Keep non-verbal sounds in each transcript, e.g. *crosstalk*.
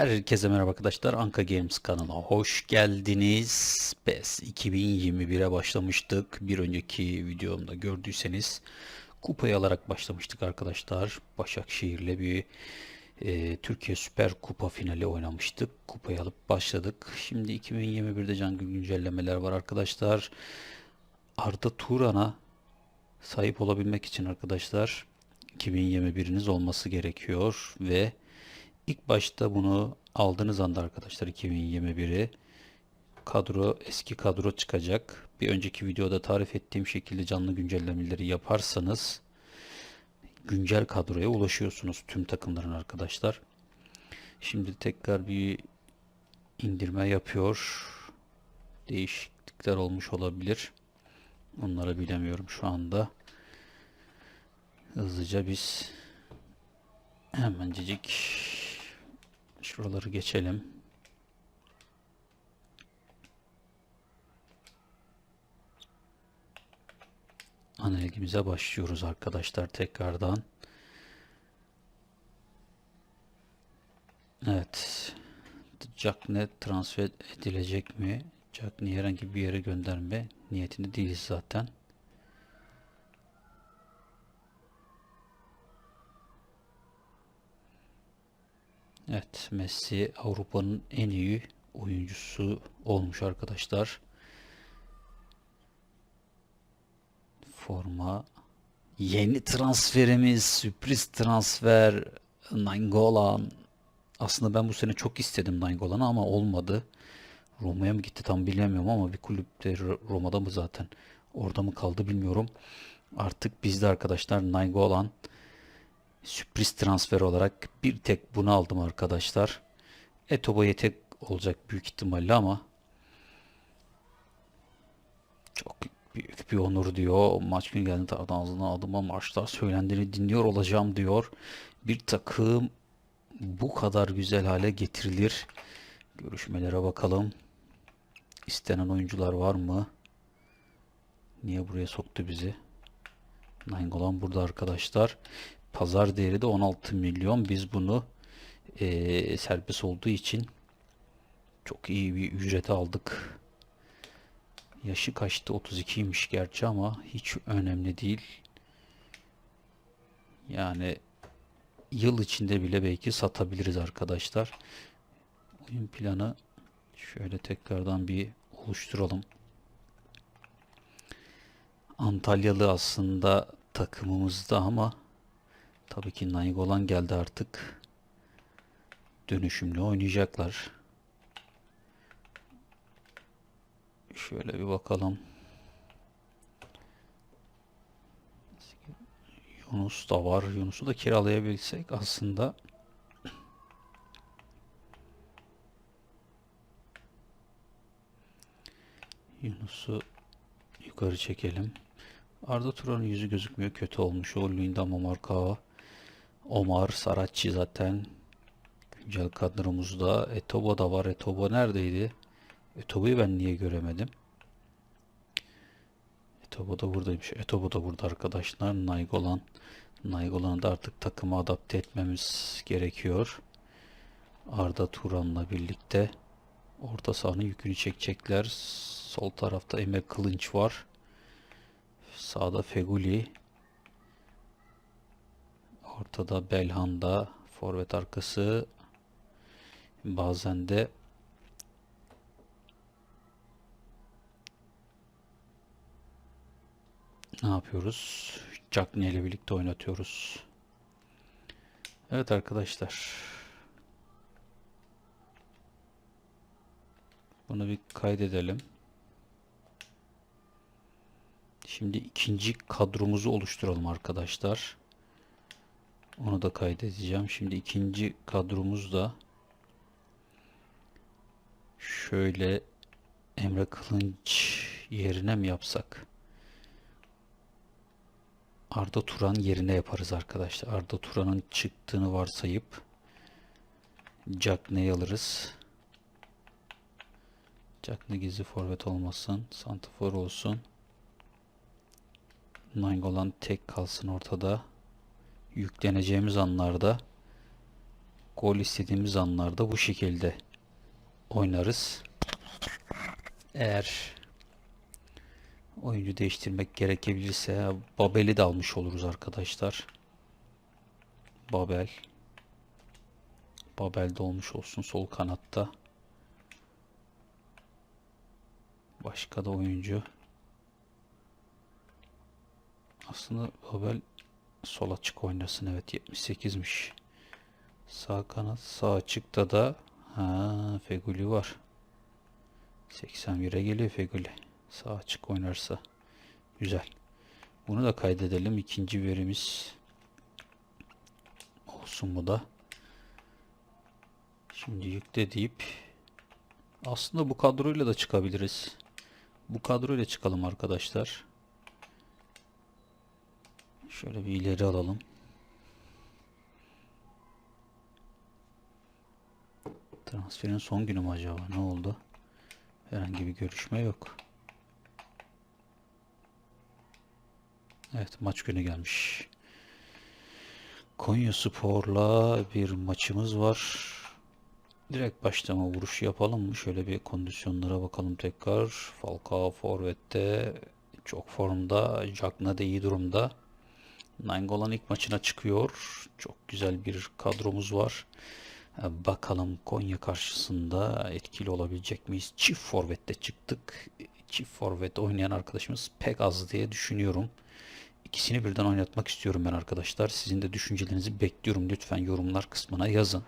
Herkese merhaba arkadaşlar. Anka Games kanalına hoş geldiniz. PES 2021'e başlamıştık. Bir önceki videomda gördüyseniz kupayı alarak başlamıştık arkadaşlar. Başakşehir'le bir e, Türkiye Süper Kupa finali oynamıştık. Kupayı alıp başladık. Şimdi 2021'de can güncellemeler var arkadaşlar. Arda Turan'a sahip olabilmek için arkadaşlar 2021'iniz olması gerekiyor ve ilk başta bunu aldığınız anda arkadaşlar 2021'i kadro eski kadro çıkacak. Bir önceki videoda tarif ettiğim şekilde canlı güncellemeleri yaparsanız güncel kadroya ulaşıyorsunuz tüm takımların arkadaşlar. Şimdi tekrar bir indirme yapıyor. Değişiklikler olmuş olabilir. Onları bilemiyorum şu anda. Hızlıca biz hemencecik şuraları geçelim. Analizimize başlıyoruz arkadaşlar tekrardan. Evet. Jacknet transfer edilecek mi? Jacknet'i herhangi bir yere gönderme niyetinde değiliz zaten. Evet, Messi Avrupa'nın en iyi oyuncusu olmuş arkadaşlar. Forma yeni transferimiz, sürpriz transfer Nainggolan. Aslında ben bu sene çok istedim Nainggolan'ı ama olmadı. Roma'ya mı gitti tam bilemiyorum ama bir kulüpte Roma'da mı zaten? Orada mı kaldı bilmiyorum. Artık bizde arkadaşlar Nainggolan sürpriz transfer olarak bir tek bunu aldım arkadaşlar. Etobo yetek olacak büyük ihtimalle ama çok büyük bir onur diyor. Maç günü geldi ağzına adıma maçlar söylendiğini dinliyor olacağım diyor. Bir takım bu kadar güzel hale getirilir. Görüşmelere bakalım. İstenen oyuncular var mı? Niye buraya soktu bizi? Nainggolan burada arkadaşlar. Pazar değeri de 16 milyon. Biz bunu eee serbest olduğu için çok iyi bir ücrete aldık. Yaşı kaçtı? 32'ymiş gerçi ama hiç önemli değil. Yani yıl içinde bile belki satabiliriz arkadaşlar. Oyun planı şöyle tekrardan bir oluşturalım. Antalyalı aslında takımımızda ama tabii ki Nainggolan geldi artık. Dönüşümlü oynayacaklar. Şöyle bir bakalım. Yunus da var. Yunus'u da kiralayabilsek aslında Yunus'u yukarı çekelim. Arda Turan'ın yüzü gözükmüyor. Kötü olmuş. O Luyendama Markao. Omar Saratçı zaten güncel kadromuzda. Etobo da var. Etobo neredeydi? Etobo'yu ben niye göremedim? Etobo da buradaymış. Etobo da burada arkadaşlar. Nainggolan. Nainggolan'ı da artık takıma adapte etmemiz gerekiyor. Arda Turan'la birlikte orta sahanın yükünü çekecekler. Sol tarafta Emre Kılınç var. Sağda Feguli. Ortada Belhanda. Forvet arkası. Bazen de ne yapıyoruz? Cagney ile birlikte oynatıyoruz. Evet arkadaşlar. Bunu bir kaydedelim. Şimdi ikinci kadromuzu oluşturalım arkadaşlar. Onu da kaydedeceğim. Şimdi ikinci kadromuz da şöyle Emre Kılınç yerine mi yapsak? Arda Turan yerine yaparız arkadaşlar. Arda Turan'ın çıktığını varsayıp Cagney'i alırız. Cagney gizli forvet olmasın. Santifor olsun. Nainggolan tek kalsın ortada. Yükleneceğimiz anlarda Gol istediğimiz anlarda bu şekilde oynarız. Eğer oyuncu değiştirmek gerekebilirse Babel'i de almış oluruz arkadaşlar. Babel. Babel de olmuş olsun sol kanatta. Başka da oyuncu. Aslında Babel sol açık oynasın. Evet 78'miş. Sağ kanat sağ açıkta da ha Feguli var. 81'e geliyor Feguli. Sağ açık oynarsa. Güzel. Bunu da kaydedelim. İkinci verimiz olsun bu da. Şimdi yükle deyip aslında bu kadroyla da çıkabiliriz. Bu kadroyla çıkalım arkadaşlar. Şöyle bir ileri alalım. Transferin son günü mü acaba? Ne oldu? Herhangi bir görüşme yok. Evet maç günü gelmiş. Konya Spor'la bir maçımız var. Direkt başlama vuruş yapalım mı? Şöyle bir kondisyonlara bakalım tekrar. Falcao forvette çok formda. Jackna da iyi durumda. Nainggolan ilk maçına çıkıyor. Çok güzel bir kadromuz var. Bakalım Konya karşısında etkili olabilecek miyiz? Çift forvette çıktık. Çift forvet oynayan arkadaşımız pek az diye düşünüyorum. İkisini birden oynatmak istiyorum ben arkadaşlar. Sizin de düşüncelerinizi bekliyorum. Lütfen yorumlar kısmına yazın.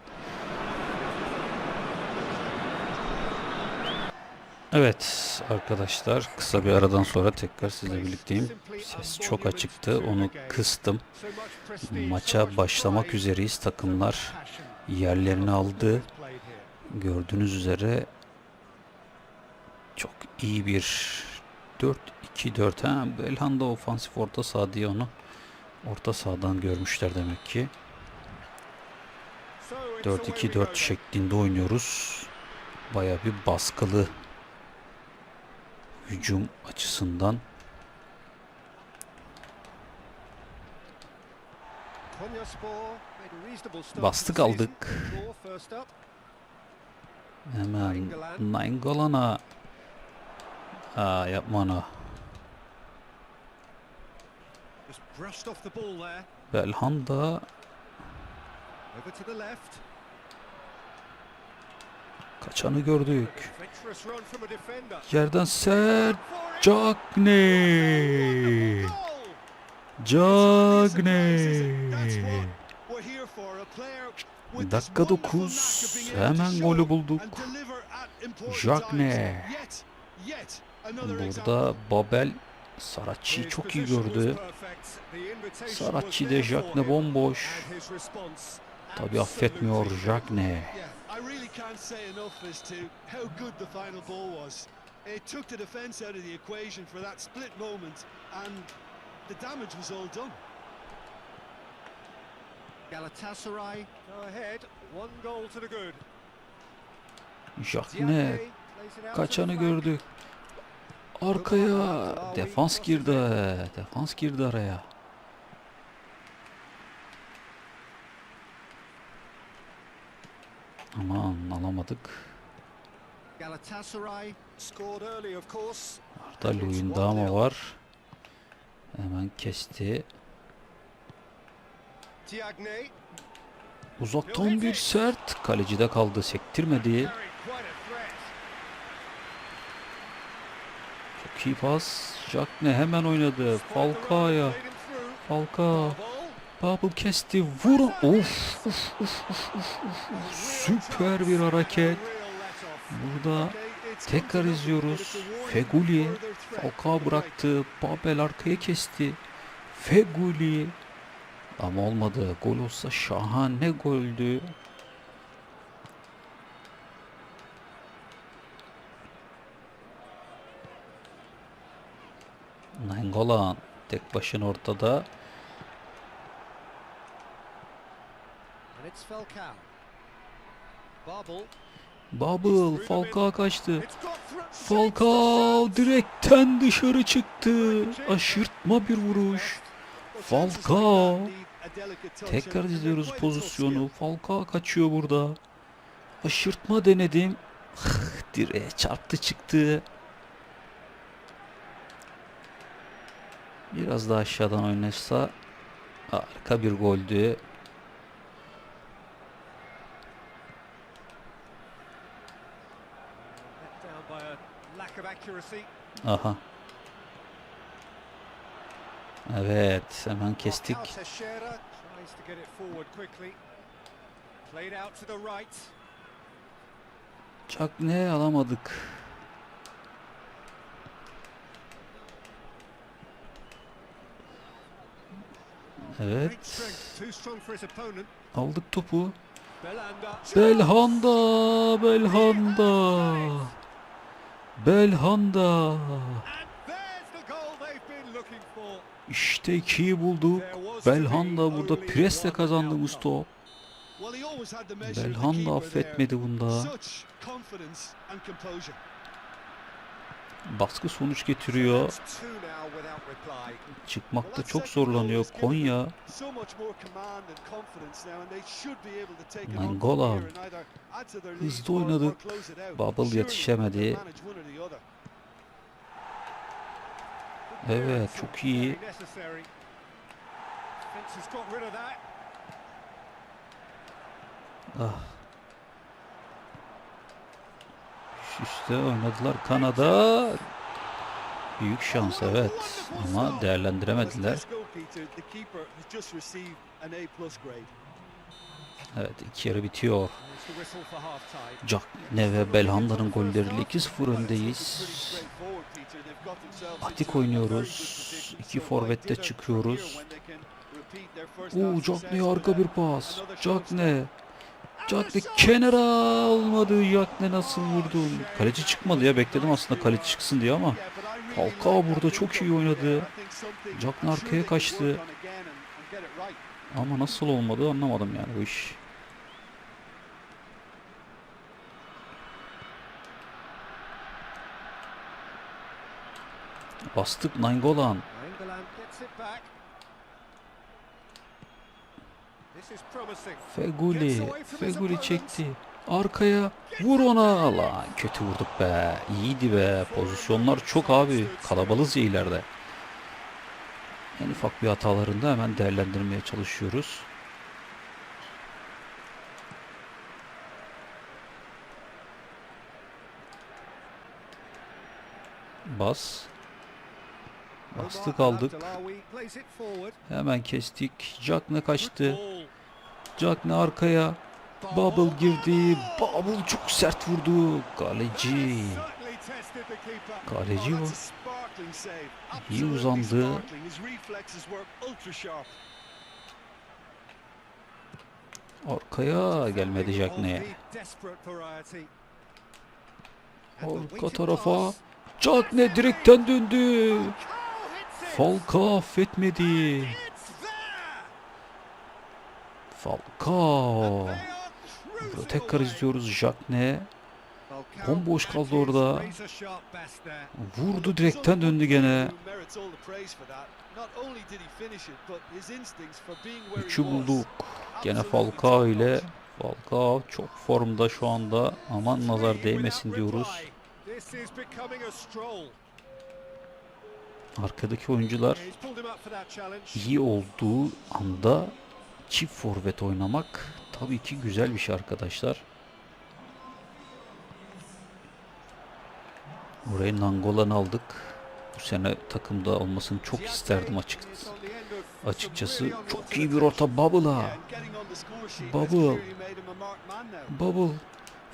Evet arkadaşlar kısa bir aradan sonra tekrar sizle birlikteyim. Ses çok açıktı. Onu kıstım. Maça başlamak üzereyiz. Takımlar yerlerini aldı. Gördüğünüz üzere çok iyi bir 4-2-4 ha Belhanda ofansif orta saha diye onu orta sahadan görmüşler demek ki. 4-2-4 şeklinde oynuyoruz. Baya bir baskılı hücum açısından. Bastık aldık. hemen Nainggolan'a. Aa yapma onu. Belhanda kaçanı gördük. Yerden sert Cagney. Cagney. Dakika 9 hemen golü bulduk. Cagney. Burada Babel Saracchi'yi çok iyi gördü. Saracchi de Cagney bomboş. Tabi affetmiyor Cagney. I really can't say enough as to how good the final ball was. It took the defence out of the equation for that split moment, and the damage was all done. Galatasaray go ahead, one goal to the good. Cagney kaçanı gördük. Arkaya defans girdi. Defans girdi araya. Aman alamadık. Galatasaray scored early of course. Arda Luyendama var. Hemen kesti. Uzaktan bir sert. Kalecide kaldı. Sektirmedi. Çok iyi pas. Jackne hemen oynadı. Falcao'ya. Falcao. Bubble kesti. Vur. Of. of, of, of, of, of. Süper bir hareket. Burada tekrar izliyoruz. Feguli. Falcao bıraktı. Babel arkaya kesti. Feguli. Ama olmadı. Gol olsa şahane goldü. Nainggolan tek başına ortada. And it's Falcao. Bobble. Bubble Falcao kaçtı. Falcao direkten dışarı çıktı. Aşırtma bir vuruş. Falcao. Tekrar izliyoruz pozisyonu. Falcao kaçıyor burada. Aşırtma denedim. *sighs* Direğe çarptı çıktı. Biraz daha aşağıdan oynarsa harika bir goldü. Aha. Evet, hemen kestik. Çak ne alamadık. Evet, aldık topu. Belhanda, Belhanda. For. İşte ikiyi bulduk. Belhanda burada presle kazandığımız top. Belhanda affetmedi bunda. Baskı sonuç getiriyor. Çıkmakta çok zorlanıyor Konya. Lead Hızlı oynadık. Bubble yetişemedi. Evet, çok iyi. Very Üst üste oynadılar Kanada. Büyük şans evet ama değerlendiremediler. Evet iki yarı bitiyor. Jack ne Belhanda'nın golleriyle 2-0 öndeyiz. Atik oynuyoruz. İki forvette çıkıyoruz. Oo Jack ne bir pas. Jack ne? Ne kenara almadı. Jack ne nasıl vurdun? Kaleci çıkmadı ya bekledim aslında kaleci çıksın diye ama Falcao burada çok iyi oynadı. Jack'ın arkaya kaçtı. Ama nasıl olmadı anlamadım yani bu iş. Bastık Nainggolan. Feguli. Feguli çekti. Arkaya vur ona. Lan kötü vurduk be. İyiydi be. Pozisyonlar çok abi. Kalabalığız ya ileride. En ufak bir hatalarında hemen değerlendirmeye çalışıyoruz. Bas. Bastık aldık. Hemen kestik. Jack ne kaçtı. Jack ne arkaya. Bubble girdi. Bubble çok sert vurdu. Kaleci. Kaleci o. İyi uzandı. Arkaya gelmedi Jack Of ne. the desperate variety. And the Arka tarafa. Jack ne direkten döndü. Falcao affetmedi. Falcao. Burada tekrar izliyoruz. Jack ne. Falcao Bomboş kaldı orada. Vurdu direkten döndü gene. Üçü bulduk. Gene Falcao ile Falcao çok formda şu anda. Aman nazar değmesin diyoruz. Arkadaki oyuncular iyi olduğu anda çift forvet oynamak tabii ki güzel bir şey arkadaşlar. Oraya Nangolan'ı aldık. Bu sene takımda olmasını çok isterdim açıkçası. Açıkçası çok iyi bir orta Bubble'a. Bubble. Bubble.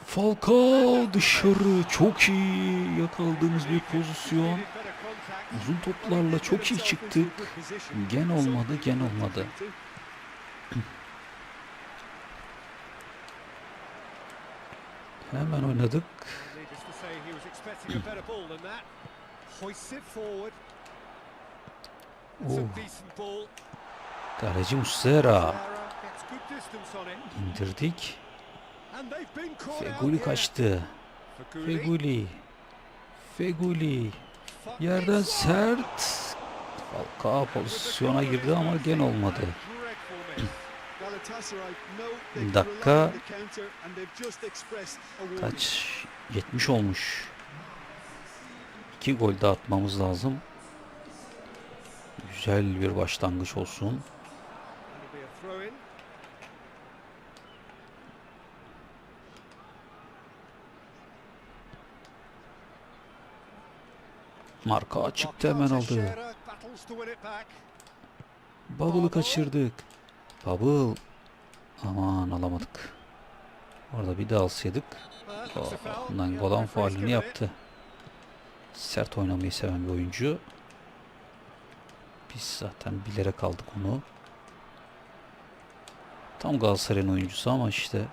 Falcao dışarı çok iyi yakaladığımız bir pozisyon. Uzun toplarla çok iyi çıktık. Gen olmadı, gen olmadı. *clears throat* Hemen oynadık. *clears throat* Oh. Kaleci Muslera. İndirdik. Feguli kaçtı. Feguli. Feguli. Yerden sert. Falcao pozisyona girdi ama gen olmadı. *clears throat* Dakika. Kaç? 70 olmuş. 2 gol daha atmamız lazım. Güzel bir başlangıç olsun. Marka açıktı hemen aldı. Bubble'ı kaçırdık. Bubble. Aman alamadık. Orada bir de alsaydık. Ondan Golan it. yaptı. Sert oynamayı seven bir oyuncu. Biz zaten bilerek aldık onu. Tam Galatasaray'ın oyuncusu ama işte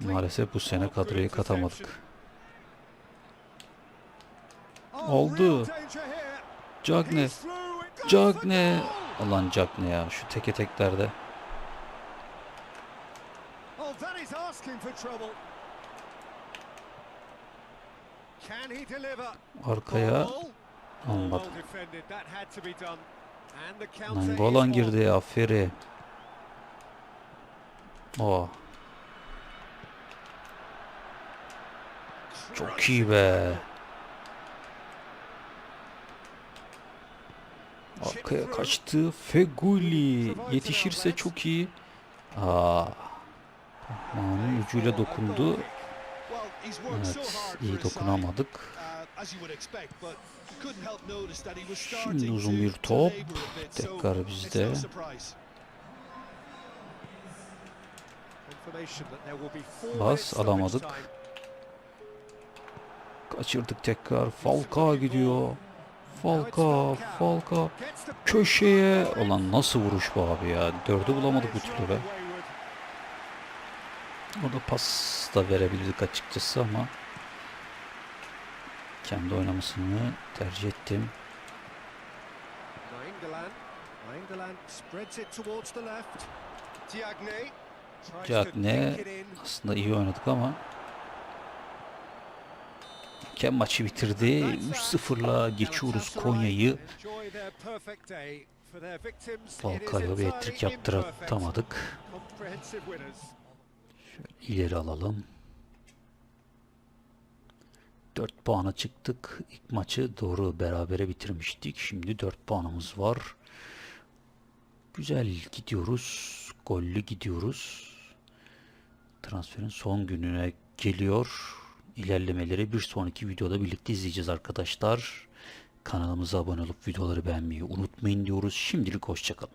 maalesef bu sene kadroya katamadık. Oldu. Cagne. Cagne. Alan Cagne ya şu teke teklerde. Arkaya olmadı. Lan Golan on. girdi aferin. Oh, çok iyi be. Arkaya kaçtı. Feguli. Yetişirse çok iyi. Aa. Parmağının ucuyla dokundu. Evet, iyi dokunamadık. Şimdi uzun bir to top. Tekrar bizde. Bas, alamadık. Kaçırdık tekrar. Falcao gidiyor. Falcao, Falcao. Köşeye. Ulan nasıl vuruş bu abi ya. Dördü bulamadık bu türlü be. Orada pas da verebilirdik açıkçası ama kendi oynamasını tercih ettim. Diagne. Aslında iyi oynadık ama Ken maçı bitirdi. 3-0'la geçiyoruz Konya'yı. Falcao'ya bir etrik yaptıramadık. Winners. İleri alalım. 4 puana çıktık. İlk maçı doğru berabere bitirmiştik. Şimdi 4 puanımız var. Güzel gidiyoruz. Gollü gidiyoruz. Transferin son gününe geliyor ilerlemeleri bir sonraki videoda birlikte izleyeceğiz arkadaşlar. Kanalımıza abone olup videoları beğenmeyi unutmayın diyoruz. Şimdilik hoşçakalın.